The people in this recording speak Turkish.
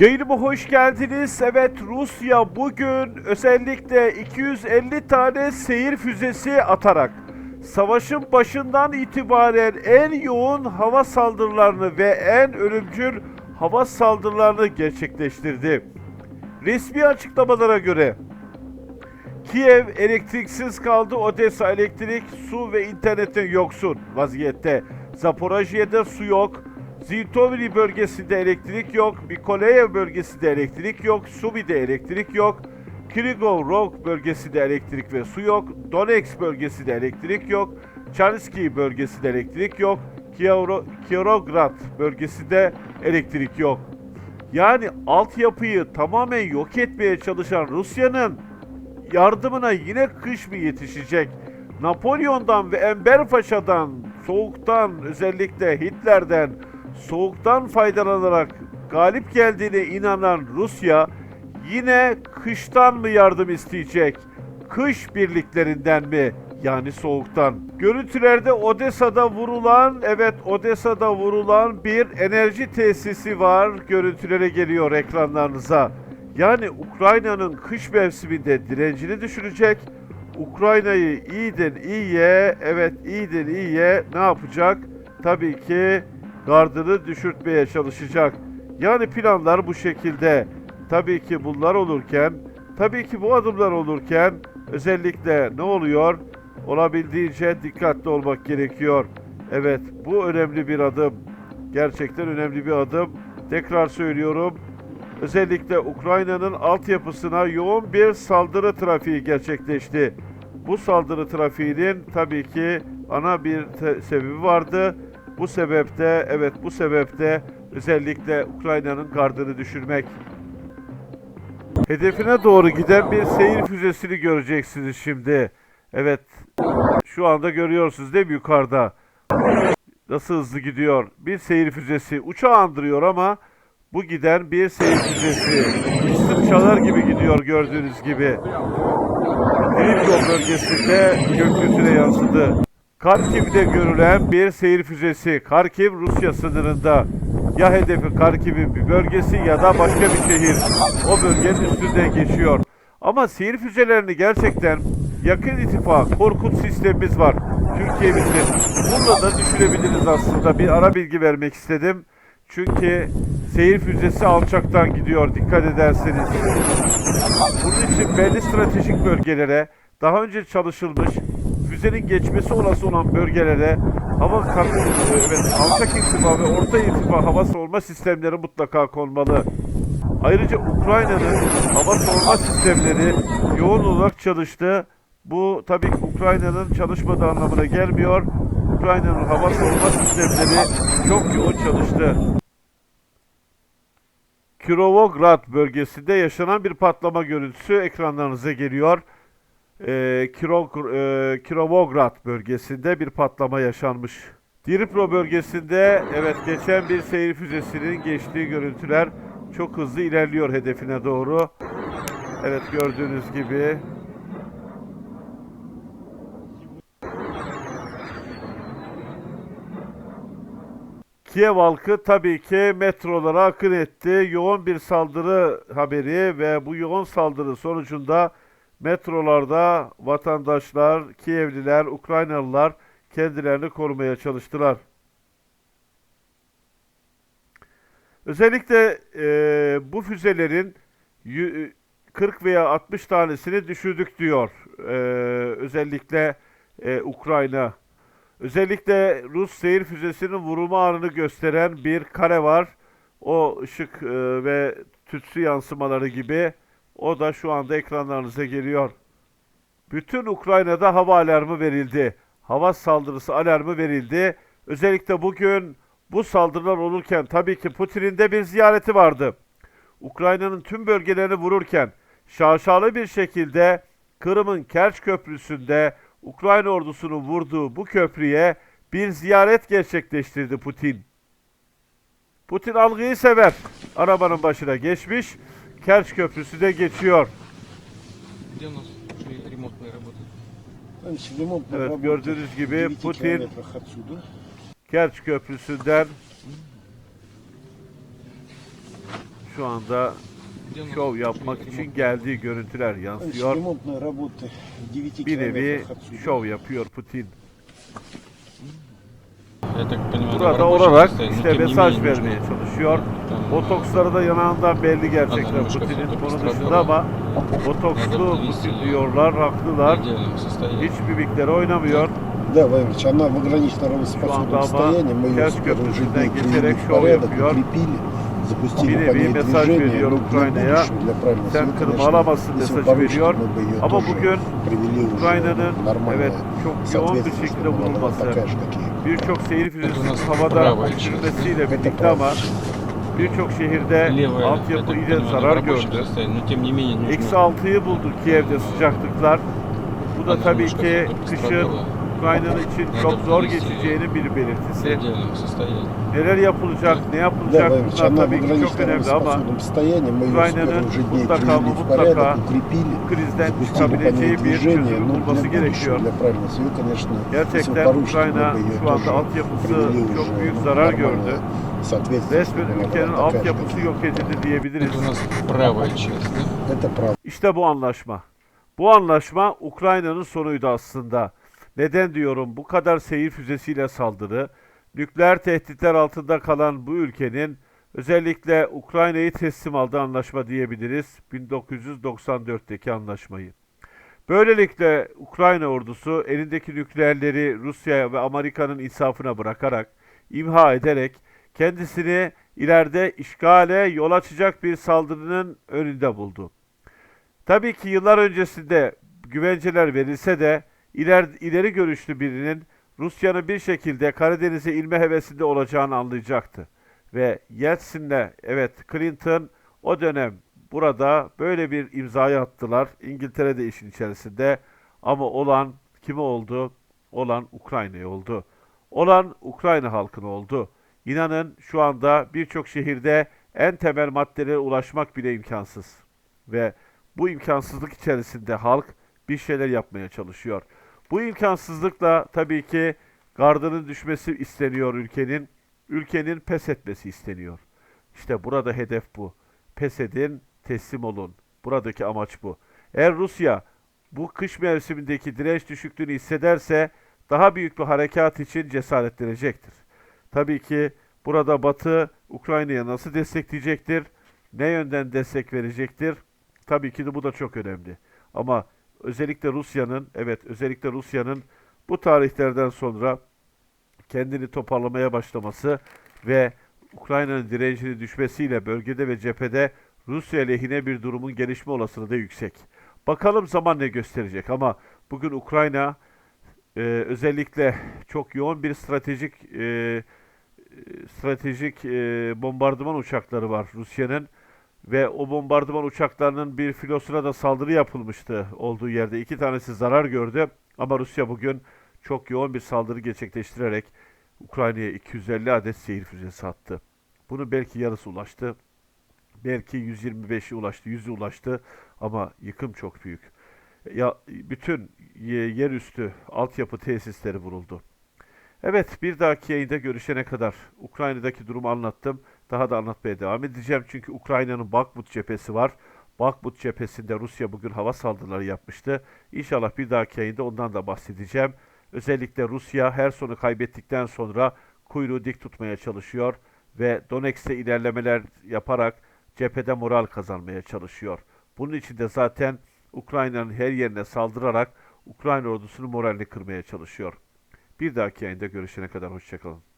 Yayınıma hoş geldiniz. Evet Rusya bugün özellikle 250 tane seyir füzesi atarak savaşın başından itibaren en yoğun hava saldırılarını ve en ölümcül hava saldırılarını gerçekleştirdi. Resmi açıklamalara göre Kiev elektriksiz kaldı. Odessa elektrik, su ve internetten yoksun vaziyette. Zaporojye'de su yok. Zitomiri bölgesinde elektrik yok. Mikoleyev bölgesinde elektrik yok. Sumi'de elektrik yok. Kirigov Rog bölgesinde elektrik ve su yok. Donetsk bölgesinde elektrik yok. Chanski bölgesinde elektrik yok. Kirovgrad bölgesinde elektrik yok. Yani altyapıyı tamamen yok etmeye çalışan Rusya'nın yardımına yine kış mı yetişecek? Napolyon'dan ve Enver Paşa'dan, soğuktan özellikle Hitler'den soğuktan faydalanarak galip geldiğine inanan Rusya yine kıştan mı yardım isteyecek? Kış birliklerinden mi? Yani soğuktan. Görüntülerde Odessa'da vurulan, evet Odessa'da vurulan bir enerji tesisi var. Görüntülere geliyor ekranlarınıza. Yani Ukrayna'nın kış mevsiminde direncini düşürecek. Ukrayna'yı iyiden iyiye, evet iyiden iyiye ne yapacak? Tabii ki gardını düşürtmeye çalışacak. Yani planlar bu şekilde. Tabii ki bunlar olurken, tabii ki bu adımlar olurken özellikle ne oluyor? Olabildiğince dikkatli olmak gerekiyor. Evet, bu önemli bir adım. Gerçekten önemli bir adım. Tekrar söylüyorum. Özellikle Ukrayna'nın altyapısına yoğun bir saldırı trafiği gerçekleşti. Bu saldırı trafiğinin tabii ki ana bir sebebi vardı. Bu sebepte, evet bu sebepte özellikle Ukrayna'nın gardını düşürmek. Hedefine doğru giden bir seyir füzesini göreceksiniz şimdi. Evet, şu anda görüyorsunuz değil mi yukarıda? Nasıl hızlı gidiyor. Bir seyir füzesi. Uçağı andırıyor ama bu giden bir seyir füzesi. Çalar gibi gidiyor gördüğünüz gibi. Dnipro bölgesinde gökyüzüne yansıdı. Karkiv'de görülen bir seyir füzesi. Karkiv Rusya sınırında. Ya hedefi Karkiv'in bir bölgesi ya da başka bir şehir. O bölgenin üstünden geçiyor. Ama seyir füzelerini gerçekten yakın ittifak, korkut sistemimiz var. Türkiye'mizin. Bununla da düşürebiliriz aslında. Bir ara bilgi vermek istedim. Çünkü seyir füzesi alçaktan gidiyor dikkat ederseniz. Bunun için belli stratejik bölgelere, daha önce çalışılmış füzenin geçmesi olası olan bölgelere hava evet, alçak irtifa ve orta irtifa hava savunma sistemleri mutlaka konmalı. Ayrıca Ukrayna'nın hava savunma sistemleri yoğun olarak çalıştı. Bu tabii Ukrayna'nın çalışmadığı anlamına gelmiyor. Ukrayna'nın hava savunma sistemleri çok yoğun çalıştı. Kirovograd bölgesinde yaşanan bir patlama görüntüsü ekranlarınıza geliyor. Ee, Kiro, e, Kirovograd bölgesinde bir patlama yaşanmış. Dnipro bölgesinde evet geçen bir seyir füzesinin geçtiği görüntüler çok hızlı ilerliyor hedefine doğru. Evet gördüğünüz gibi Kiev halkı tabii ki metrolara akın etti. Yoğun bir saldırı haberi ve bu yoğun saldırı sonucunda metrolarda vatandaşlar, Kievliler, Ukraynalılar kendilerini korumaya çalıştılar. Özellikle eee, bu füzelerin yü- 40 veya 60 tanesini düşürdük diyor. Eee, özellikle eee, Ukrayna. Özellikle Rus seyir füzesinin vurulma anını gösteren bir kare var. O ışık e, ve tütsü yansımaları gibi. O da şu anda ekranlarınıza geliyor. Bütün Ukrayna'da hava alarmı verildi. Hava saldırısı alarmı verildi. Özellikle bugün bu saldırılar olurken tabii ki Putin'in de bir ziyareti vardı. Ukrayna'nın tüm bölgelerini vururken şaşalı bir şekilde Kırım'ın Kerç Köprüsü'nde Ukrayna ordusunun vurduğu bu köprüye bir ziyaret gerçekleştirdi Putin. Putin algıyı sever. Arabanın başına geçmiş. Kerç Köprüsü de geçiyor. Где у нас стоит ремонтная работа? Там есть ремонтная Evet работа gördüğünüz в gibi 9 Putin километрах отсюда. Kerç Köprüsü'nden şu anda Где у нас şov yapmak ремонт? için geldiği görüntüler Значит, yansıyor. ремонтные работы в 9 Bir nevi километрах отсюда. şov yapıyor Putin. Я так понимаю, Burada рабочее olarak состояние, но işte тем не mesaj менее vermeye нужно çalışıyor. там, Botoksları da yanağından belli gerçekten Anladım, Putin'in başka bunun fotoğraf dışında ama Nerede botokslu bir Putin visi- diyorlar, в haklılar. идеальном состоянии. Hiç mimikleri oynamıyor. Да, Владимирович, она в ограниченно anda работоспособном ama состоянии. Мы ее Ters с первых же Köprüsü'nden дней привели geçerek в şov порядок, yapıyor. укрепили, запустили Bir по nevi ней mesaj движение. veriyor Ну, для Ukrayna'ya. будущего, для правильного Sen света, kırma конечно, alamazsın если mesajı поручите, veriyor. мы бы ее Ama тоже bugün привели уже Ukrayna'nın нормально, evet çok yoğun bir соответственно, şekilde чтобы она была vurulması, birçok seyir füzesi havada uçurulmasıyla birlikte ama birçok şehirde altyapı ile zarar gördü. Eksi 6'yı buldu Kiev'de sıcaklıklar. Bu da tabii ki kışın Ukrayna'nın için çok zor geçeceğinin bir belirtisi. Neler yapılacak, ne yapılacak bunlar tabii ki çok önemli ama Ukrayna'nın mutlaka mı mutlaka krizden çıkabileceği bir çözüm bulması gerekiyor. Gerçekten Ukrayna şu anda altyapısı çok büyük zarar gördü. Resmen ülkenin altyapısı yok edildi diyebiliriz. İşte bu anlaşma. Bu anlaşma Ukrayna'nın sonuydu aslında. Neden diyorum bu kadar seyir füzesiyle saldırı, nükleer tehditler altında kalan bu ülkenin özellikle Ukrayna'yı teslim aldığı anlaşma diyebiliriz. 1994'teki anlaşmayı. Böylelikle Ukrayna ordusu elindeki nükleerleri Rusya ve Amerika'nın insafına bırakarak, imha ederek kendisini ileride işgale yol açacak bir saldırının önünde buldu. Tabii ki yıllar öncesinde güvenceler verilse de iler, ileri görüşlü birinin Rusya'nın bir şekilde Karadeniz'e inme hevesinde olacağını anlayacaktı. Ve Yeltsin'le evet Clinton o dönem burada böyle bir imzayı attılar. İngiltere de işin içerisinde ama olan kime oldu? Olan Ukrayna'ya oldu. Olan Ukrayna halkına oldu. İnanın şu anda birçok şehirde en temel maddelere ulaşmak bile imkansız. Ve bu imkansızlık içerisinde halk bir şeyler yapmaya çalışıyor. Bu imkansızlıkla tabii ki gardının düşmesi isteniyor ülkenin. Ülkenin pes etmesi isteniyor. İşte burada hedef bu. Pes edin, teslim olun. Buradaki amaç bu. Eğer Rusya bu kış mevsimindeki direnç düşüklüğünü hissederse daha büyük bir harekat için cesaretlenecektir. Tabii ki burada Batı Ukrayna'ya nasıl destekleyecektir? Ne yönden destek verecektir? Tabii ki de bu da çok önemli. Ama özellikle Rusya'nın, evet özellikle Rusya'nın bu tarihlerden sonra kendini toparlamaya başlaması ve Ukrayna'nın direncinin düşmesiyle bölgede ve cephede Rusya lehine bir durumun gelişme olasılığı da yüksek. Bakalım zaman ne gösterecek ama bugün Ukrayna e, özellikle çok yoğun bir stratejik e, stratejik e, bombardıman uçakları var Rusya'nın ve o bombardıman uçaklarının bir filosuna da saldırı yapılmıştı olduğu yerde. iki tanesi zarar gördü ama Rusya bugün çok yoğun bir saldırı gerçekleştirerek Ukrayna'ya 250 adet seyir füzesi attı. Bunu belki yarısı ulaştı. Belki 125'i ulaştı, 100'ü ulaştı ama yıkım çok büyük. Ya bütün ye- yerüstü altyapı tesisleri vuruldu. Evet, bir dahaki yayında görüşene kadar Ukrayna'daki durumu anlattım. Daha da anlatmaya devam edeceğim. Çünkü Ukrayna'nın Bakmut cephesi var. Bakmut cephesinde Rusya bugün hava saldırıları yapmıştı. İnşallah bir dahaki yayında ondan da bahsedeceğim. Özellikle Rusya her sonu kaybettikten sonra kuyruğu dik tutmaya çalışıyor ve Donetsk'te ilerlemeler yaparak cephede moral kazanmaya çalışıyor. Bunun için de zaten Ukrayna'nın her yerine saldırarak Ukrayna ordusunun moralini kırmaya çalışıyor. Bir dahaki yayında görüşene kadar hoşçakalın.